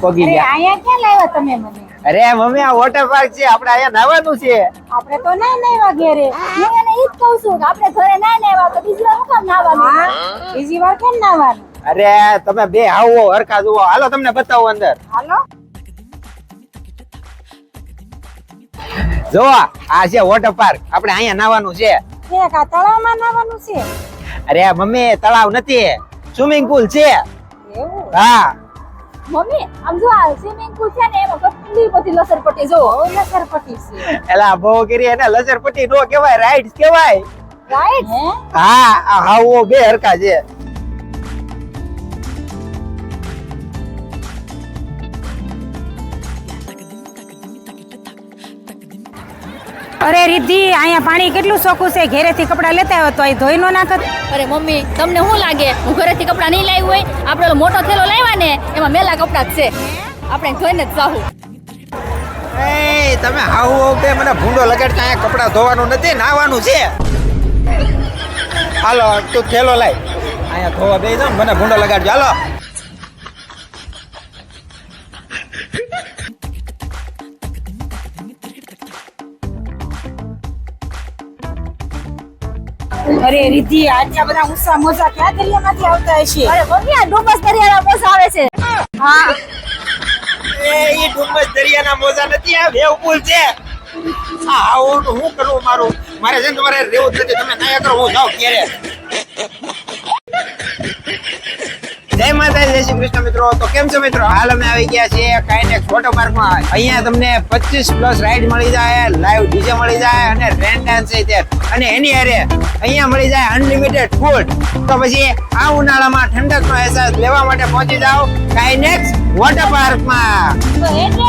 પોગી ગયા. અહીંયા ક્યાં લાવ્યા તમે મને? અરે મમ્મી આ વોટર પાર્ક છે આપણે અહીંયા નાવાનું છે. આપણે તો ના નાવા ઘેરે. હું એને ઈ જ કહું છું કે આપણે ઘરે ના નાવા તો બીજી વાર કેમ નાવાનું બીજી વાર કેમ નાવાનું અરે તમે બે આવો હરખા જુઓ. હાલો તમને બતાવો અંદર. હાલો. જો આ છે વોટર પાર્ક આપણે અહીંયા નાવાનું છે. એક આ તળાવમાં નાવાનું છે? અરે મમ્મી તળાવ નથી. સ્વિમિંગ પુલ છે. એવું? હા. મમ્મી આમ જો આ સ્વિમિંગ પુલ છે ને એમાં કેટલી બધી લસરપટ્ટી જો લસરપટ્ટી છે. એલા બહુ કરી એને લસરપટ્ટી નો કહેવાય રાઈડ કહેવાય. રાઈટ હે હાવો બે હરખા છે. અરે રિદ્ધિ અહીંયા પાણી કેટલું ચોખ્ખું છે? ઘેરેથી કપડાં લેતા આવ્યો તો અહીં ધોઈ નો નાખત. અરે મમ્મી તમને શું લાગે? હું ઘરેથી કપડાં નહીં લાવ્યું હોય? આપણે મોટો થેલો લાવ્યા ને એમાં મેલા કપડાં જ છે. આપણે ધોઈને જ જાહું. એ તમે આવું બે મને ભૂંડો લગાડતા અહીંયા કપડાં ધોવાનું નથી નાવાનું છે. હાલો તું થેલો લાય. અહીંયા ધોવા બે જાવ મને ભૂંડો લગાડજો. હાલો. અરે રિદ્ધિ આટલા બધા ઉષા મોજા ક્યાં દરિયામાંથી આવતા હશે? અરે મમ્મી આ ડુબસ દરિયાના મોજા આવે છે. હા. એ એ ડુમ્મસ દરિયાના મોજા નથી આ વેવ પુલ છે. આ હાવો હું કરું મારું? મારે છે ને તમારે રહેવું જ નથી. તમે નયા કરો હું જાઉં ઘેરે જય માતાજી જય શ્રી કૃષ્ણ મિત્રો, તો કેમ છો મિત્રો? હાલ અમે આવી ગયા છીએ કાઇનેક્સ વોટર પાર્કમાં. અહીંયા તમને 25 પ્લસ રાઈડ મળી જાય લાઈવ ડીજે મળી જાય અને રેન ડાન્સ છે અને એની અરે અહીંયા મળી જાય અનલિમિટેડ ફૂડ તો પછી આ ઉનાળામાં ઠંડકનો અહેસાસ લેવા માટે પહોંચી જાઓ કાઇનેક્સ વોટર પાર્કમાં